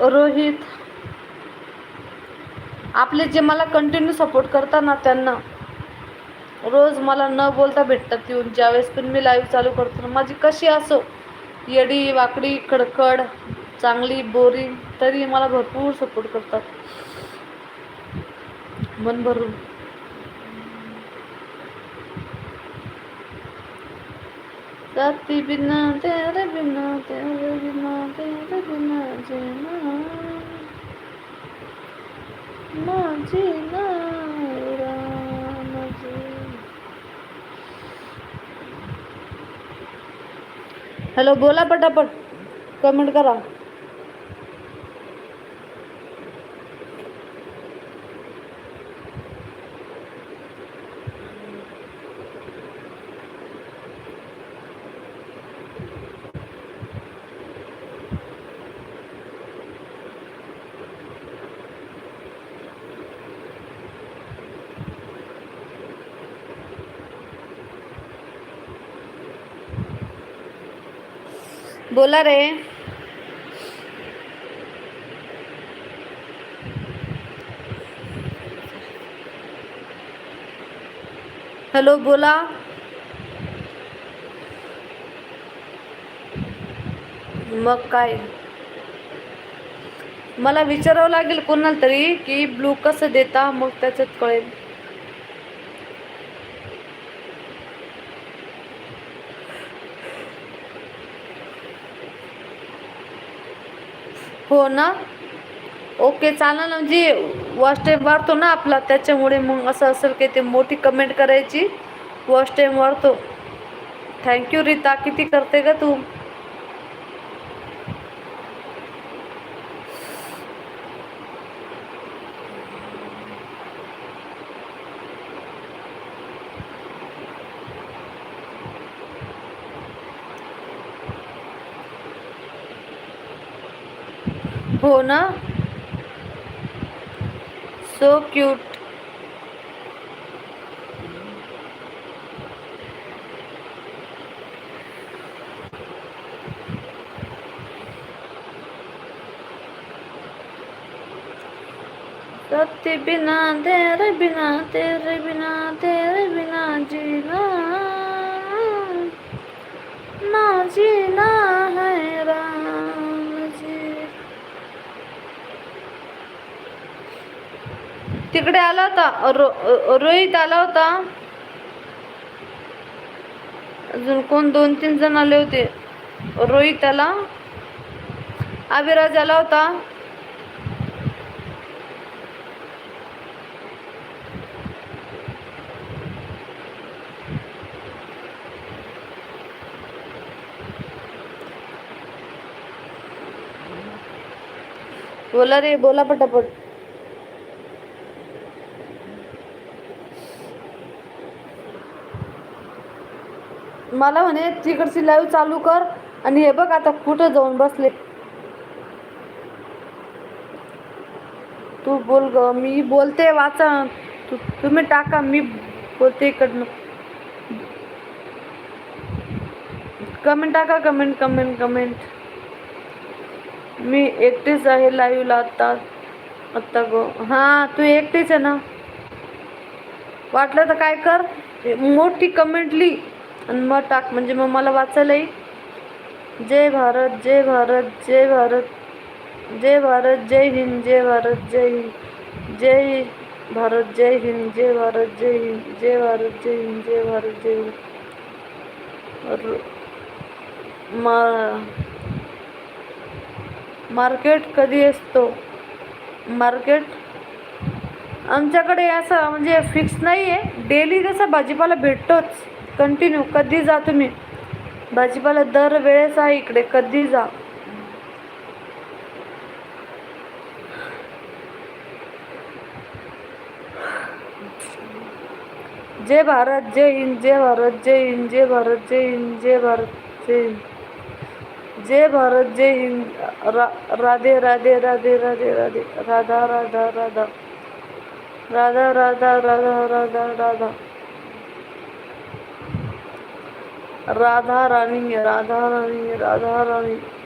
रोहित. आपले जे मला कंटिन्यू सपोर्ट करतात ना त्यांना रोज मला न बोलता भेटतात येऊन. ज्यावेळेस पण मी लाईव्ह चालू करतो ना माझी कशी असो येडी वाकडी खडखड चांगली बोरिंग तरी मला भरपूर सपोर्ट करतात. मन भरून. साथी बिना तेरे बिना तेरे बिना तेरे बिना जीना। ना जीना राम जी। हॅलो बोला पटापट. कमेंट करा. बोला रे. हॅलो बोला. मग काय? मला विचारावं लागेल कोणाला तरी की ब्लू कसं देता मग त्याच्यात कळेल. हो ना? ओके चालेल ना. म्हणजे वॉच टाईम वाढतो ना आपला त्याच्यामुळे मग असं असेल की ते मोठी कमेंट करायची. वॉच टाईम वाढतो. थँक्यू रीता किती करते का तू? हो ना? सो क्यूट सत्य बिना तेरे बिना तेरे बिना तेरे बिना जीना ना जीना है राम जी तिकडे आला होता रो रोहित आला होता. अजून कोण दोन तीन जण आले होते. रोहित आला. अभिराज आला होता. बोला रे बोला पटापट. मला म्हणे तिकडची लाईव्ह चालू कर आणि हे बघ आता कुठं जाऊन बसले. तू बोल ग मी बोलते वाचा. तू तुम्ही टाका मी बोलते इकडनं. कमेंट टाका कमेंट कमेंट कमेंट मी एकटीच आहे लाईव्हला आत्ता आत्ता गो. हां तू एकटीच आहे ना? वाटलं तर काय कर मोठी कमेंट लिही आणि मग टाक म्हणजे मग मला वाचायला येईल जय भारत जय भारत जय भारत जय भारत जय हिंद जय भारत जय हिंद जय भारत जय हिंद जय भारत जय हिंद जय भारत जय हिंद जय भारत जय हिंद. मा मार्केट कधी असतो? मार्केट आमच्याकडे असं म्हणजे फिक्स नाही आहे डेली जसा भाजीपाला भेटतोच. कंटिन्यू कधी जा तुम्ही? भाजीपाला दर वेळेस आहे इकडे. कधी जा? जय भारत जय हिंद जय भारत जय हिंद जय भारत जय हिंद जय भारत जय हिंद. जय भारत जय हिंद. रा राधे राधे राधे राधे राधे राधा राधा राधा. राधा राधा राधा राधा राधा. राधा राणी राधा राणी राधा राणी.